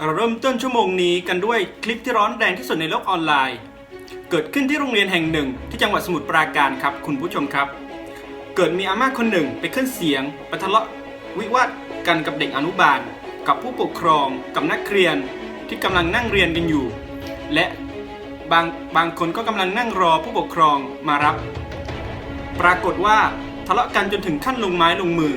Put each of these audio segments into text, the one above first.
เราเริ่มต้นชั่วโมงนี้กันด้วยคลิปที่ร้อนแรงที่สุดในโลกออนไลน์ เกิดขึ้นที่โรงเรียนแห่งหนึ่ง ที่จังหวัดสมุทรปราการครับ คุณผู้ชมครับ เกิดมีอาม่าคนหนึ่งไปขึ้นเสียงไปทะเลาะวิวาทกันกับเด็กอนุบาล กับผู้ปกครองกับนักเรียนที่กำลังนั่งเรียนกันอยู่ และบางบางคนก็กำลังนั่งรอผู้ปกครองมารับ ปรากฏว่าทะเลาะกันจนถึงขั้นลงไม้ลงมือ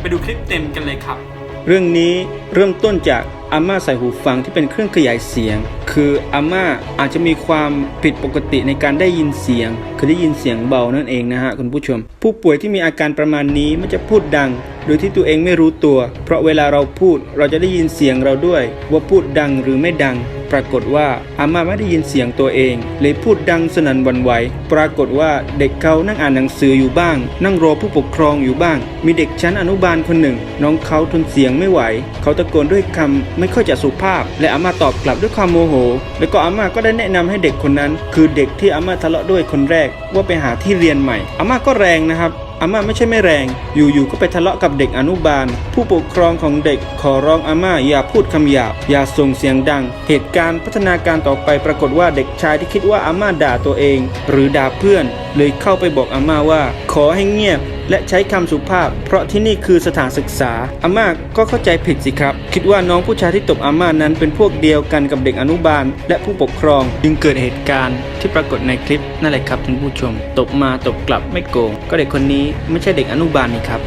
ไปดูคลิปเต็มกันเลยครับ เรื่องนี้เริ่มต้นจาก อาม่าใส่หูฟังที่เป็นเครื่องขยายเสียง คืออาม่าอาจจะมีความผิดปกติในการได้ยินเสียง คือได้ยินเสียงเบานั่นเองนะฮะคุณผู้ชม ผู้ป่วยที่มีอาการประมาณนี้มันจะพูดดัง โดยที่ตัวเองไม่รู้ตัว เพราะเวลาเราพูดเราจะได้ยินเสียงเราด้วย ว่าพูดดังหรือไม่ดัง รากฏว่าอาม่าไม่ได้ยินเสียงตัวเอง เลยพูดดังสนั่นวันไหว ปรากฏว่าเด็กเขานั่งอ่านหนังสืออยู่บ้าง นั่งรอผู้ปกครองอยู่บ้าง มีเด็กชั้นอนุบาลคนหนึ่ง น้องเขาทนเสียงไม่ไหว เขาตะโกนด้วยคำไม่ค่อยจะสุภาพ และอาม่าตอบกลับด้วยความโมโห แล้วก็อาม่าก็ได้แนะนำให้เด็กคนนั้น คือเด็กที่อาม่าทะเลาะด้วยคนแรกว่าไปหาที่เรียนใหม่อาม่าก็แรงนะครับ อาม่าไม่ใช่ไม่แรง อยู่ๆก็ไปทะเลาะกับเด็กอนุบาล ผู้ปกครองของเด็กขอร้องอาม่าอย่าพูดคำหยาบ อย่าส่งเสียงดัง เหตุการณ์พัฒนาการต่อไปปรากฏว่าเด็กชายที่คิดว่าอาม่าด่าตัวเอง หรือด่าเพื่อน เลยเข้าไปบอกอาม่าว่า ขอให้เงียบ และใช้คำสุภาพ เพราะที่นี่คือสถานศึกษาอาม่าก็เข้าใจผิดสิครับ คิดว่าน้องผู้ชายที่ตบอาม่านั้นเป็นพวกเดียวกันกับเด็กอนุบาล และผู้ปกครองจึงเกิดเหตุการณ์ที่ปรากฏในคลิปนั่นแหละครับท่านผู้ชม ตบมาตบกลับไม่โกง ก็เด็กคนนี้ไม่ใช่เด็กอนุบาลนี่ครับ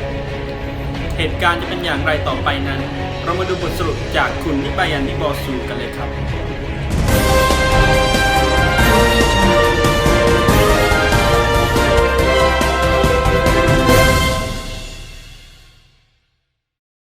เหตุการณ์จะเป็นอย่างไรต่อไปนั้น เรามาดูบทสรุปจากคุณนิบายันนิบอสูกันเลยครับ